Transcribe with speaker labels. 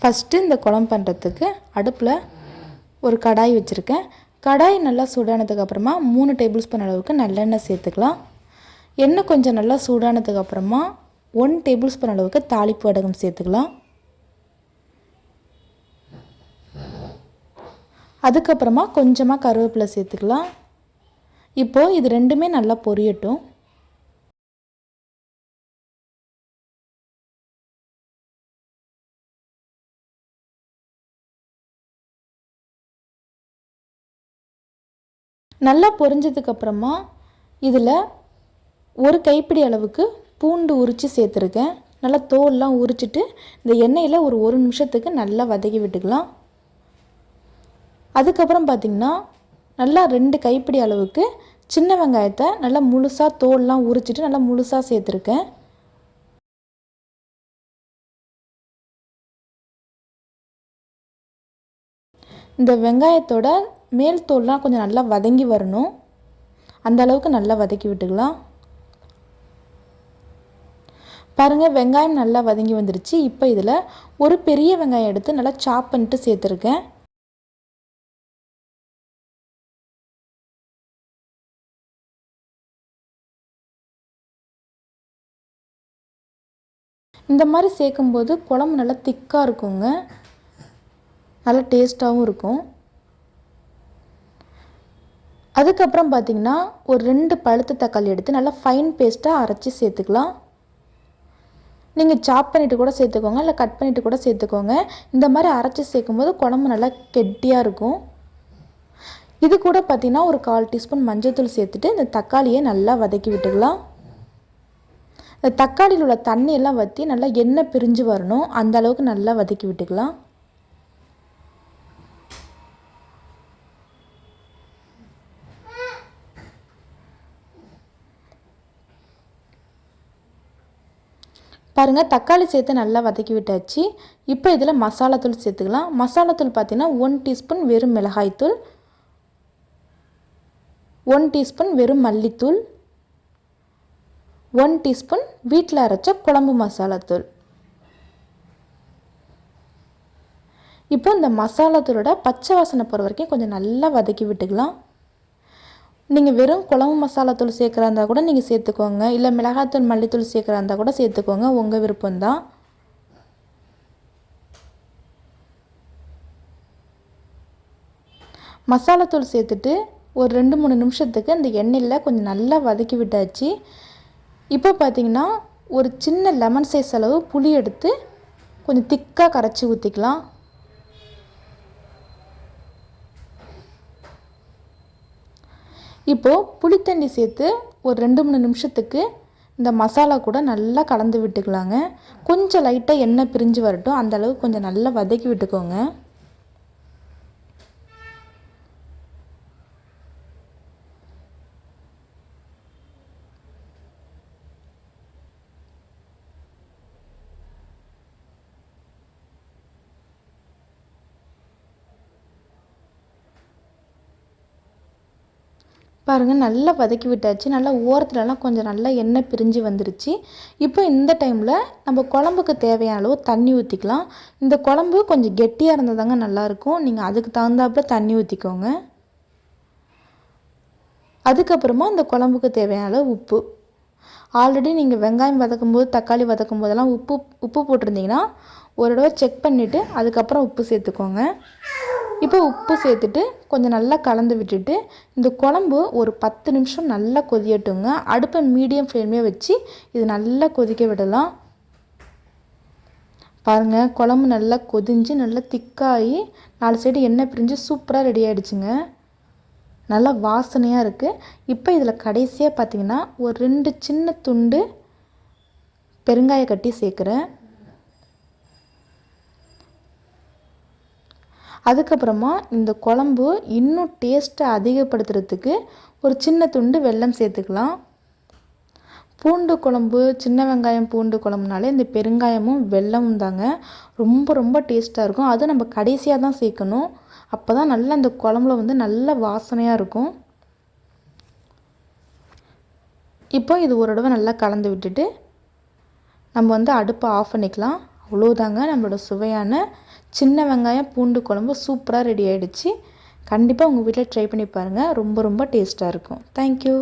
Speaker 1: First இந்த குழம்பு பண்ணுறதுக்கு அடுப்பில் ஒரு கடாய் வச்சுருக்கேன். கடாய் நல்லா சூடானதுக்கப்புறமா மூணு டேபிள் ஸ்பூன் அளவுக்கு நல்லெண்ணெய் சேர்த்துக்கலாம். எண்ணெய் கொஞ்சம் நல்லா சூடானதுக்கப்புறமா ஒன் டேபிள் ஸ்பூன் அளவுக்கு தாளிப்பு வடகம் சேர்த்துக்கலாம். அதுக்கப்புறமா கொஞ்சமாக கருவேப்பிலை சேர்த்துக்கலாம். இப்போது இது ரெண்டுமே நல்லா பொரியட்டும். நல்லா பொரிஞ்சதுக்கப்புறமா இதில் ஒரு கைப்பிடி அளவுக்கு பூண்டு உரித்து சேர்த்துருக்கேன். நல்லா தோல்லாம் உரிச்சிட்டு இந்த எண்ணெயில் ஒரு ஒரு நிமிஷத்துக்கு நல்லா வதக்கி விட்டுக்கலாம். அதுக்கப்புறம் பார்த்திங்கன்னா நல்லா ரெண்டு கைப்பிடி அளவுக்கு சின்ன வெங்காயத்தை நல்லா முழுசாக தோல்லாம் உரிச்சிட்டு நல்லா முழுசாக சேர்த்துருக்கேன். இந்த வெங்காயத்தோட மேல் தோல்லாம் கொஞ்சம் நல்லா வதங்கி வரணும். அந்த அளவுக்கு நல்லா வதக்கி விட்டுக்கலாம். பாருங்கள் வெங்காயம் நல்லா வதங்கி வந்துருச்சு. இப்போ இதில் ஒரு பெரிய வெங்காயம் எடுத்து நல்லா சாப் பண்ணிட்டு சேர்த்துருக்கேன். இந்த மாதிரி சேர்க்கும்போது குழம்பு நல்லா திக்காக இருக்குங்க. நல்லா டேஸ்ட்டாகவும் இருக்கும். அதுக்கப்புறம் பார்த்திங்கன்னா ஒரு ரெண்டு பழுத்த தக்காளி எடுத்து நல்லா ஃபைன் பேஸ்ட்டாக அரைச்சி சேர்த்துக்கலாம். நீங்கள் சாப் பண்ணிவிட்டு கூட சேர்த்துக்கோங்க இல்லை கட் பண்ணிவிட்டு கூட சேர்த்துக்கோங்க. இந்த மாதிரி அரைச்சி சேர்க்கும்போது குழம்பு நல்லா கெட்டியாக இருக்கும். இது கூட பார்த்திங்கன்னா ஒரு கால் டீஸ்பூன் மஞ்சள்தூள் சேர்த்துட்டு இந்த தக்காளியை நல்லா வதக்கி விட்டுக்கலாம். இந்த தக்காளியில் உள்ள தண்ணியெல்லாம் வற்றி நல்லா எண்ணெய் பிரிஞ்சு வரணும். அந்த அளவுக்கு நல்லா வதக்கி விட்டுக்கலாம். பாருங்கள் தக்காளி சேர்த்து நல்லா வதக்கி விட்டாச்சு. இப்போ இதில் மசாலாத்தூள் சேர்த்துக்கலாம். மசாலாத்தூள் பார்த்திங்கன்னா ஒன் டீஸ்பூன் வெறும் மிளகாய்த்தூள் ஒன் டீஸ்பூன் வெறும் மல்லித்தூள் ஒன் டீஸ்பூன் வீட்டில் அரைச்ச குழம்பு மசாலாத்தூள் இப்போ இந்த மசாலாத்தூளோட பச்சை வாசனை போகிற வரைக்கும் கொஞ்சம் நல்லா வதக்கி விட்டுக்கலாம். நீங்கள் வெறும் குழம்பு மசாலா தூள் சேர்க்குறா இருந்தால் கூட நீங்கள் சேர்த்துக்கோங்க. இல்லை மிளகாத்தூள் மல்லித்தூள் சேர்க்குறா இருந்தால் கூட சேர்த்துக்கோங்க. உங்கள் விருப்பம்தான். மசாலாத்தூள் சேர்த்துட்டு ஒரு ரெண்டு மூணு நிமிஷத்துக்கு அந்த எண்ணெயில் கொஞ்சம் நல்லா வதக்கி விட்டாச்சு. இப்போ பார்த்தீங்கன்னா ஒரு சின்ன லெமன் சைஸ் அளவு புளி எடுத்து கொஞ்சம் திக்காக கரைச்சி ஊற்றிக்கலாம் இப்போது புளித்தண்ணி சேர்த்து ஒரு ரெண்டு மூணு நிமிஷத்துக்கு இந்த மசாலா கூட நல்லா கலந்து விட்டுக்கலாங்க. கொஞ்சம் லைட்டாக எண்ணெய் பிரிஞ்சு வரட்டும். அந்தளவுக்கு கொஞ்சம் நல்லா வதக்கி விட்டுக்கோங்க. பாருங்கள் நல்லா வதக்கி விட்டாச்சு. நல்லா ஓரத்துலலாம் கொஞ்சம் நல்லா எண்ணெய் பிரிஞ்சு வந்துருச்சு. இப்போ இந்த டைமில் நம்ம குழம்புக்கு தேவையான அளவு தண்ணி ஊற்றிக்கலாம் இந்த குழம்பு கொஞ்சம் கெட்டியாக இருந்தால் தாங்க நல்லாயிருக்கும். நீங்கள் அதுக்கு தகுந்தாப்புல தண்ணி ஊற்றிக்கோங்க அதுக்கப்புறமா இந்த குழம்புக்கு தேவையான அளவு உப்பு. ஆல்ரெடி நீங்கள் வெங்காயம் வதக்கும் போது தக்காளி வதக்கும் போதெல்லாம் உப்பு உப்பு போட்டிருந்தீங்கன்னா ஒரு தடவை செக் பண்ணிவிட்டு அதுக்கப்புறம் உப்பு சேர்த்துக்கோங்க. இப்போ உப்பு சேர்த்துட்டு கொஞ்சம் நல்லா கலந்து விட்டுட்டு இந்த குழம்பு ஒரு பத்து நிமிஷம் நல்லா கொதியட்டுங்க. அடுப்பை மீடியம் ஃப்ளேம்லேயே வச்சு இது நல்லா கொதிக்க விடலாம். பாருங்கள் குழம்பு நல்லா கொதிஞ்சு நல்லா திக்காகி நாலு சைடு எண்ணெய் பிரிஞ்சு சூப்பராக ரெடி ஆகிடுச்சுங்க நல்லா வாசனையாக இருக்குது இப்போ இதில் கடைசியாக பார்த்திங்கன்னா ஒரு ரெண்டு சின்ன துண்டு பெருங்காய கட்டி சேர்க்குறேன். அதுக்கப்புறமா இந்த குழம்பு இன்னும் டேஸ்ட்டை அதிகப்படுத்துறதுக்கு ஒரு சின்ன துண்டு வெல்லம் சேர்த்துக்கலாம். பூண்டு குழம்பு சின்ன வெங்காயம் பூண்டு குழம்புனாலே இந்த பெருங்காயமும் வெல்லமும் தாங்க ரொம்ப ரொம்ப டேஸ்ட்டாக இருக்கும். அதுவும் நம்ம கடைசியாக தான் சேர்க்கணும். அப்போ தான் நல்லா அந்த குழம்புல வந்து நல்ல வாசனையாக இருக்கும். இப்போ இது ஒரு தடவை நல்லா கலந்து விட்டுட்டு நம்ம வந்து அடுப்பை ஆஃப் பண்ணிக்கலாம். அவ்வளோதாங்க நம்மளோட சுவையான சின்ன வெங்காயம் பூண்டு குழம்பு சூப்பராக ரெடி ஆகிடுச்சு கண்டிப்பாக உங்கள் வீட்டில் ட்ரை பண்ணி பாருங்கள் ரொம்ப ரொம்ப டேஸ்ட்டாக இருக்கும். தேங்க்யூ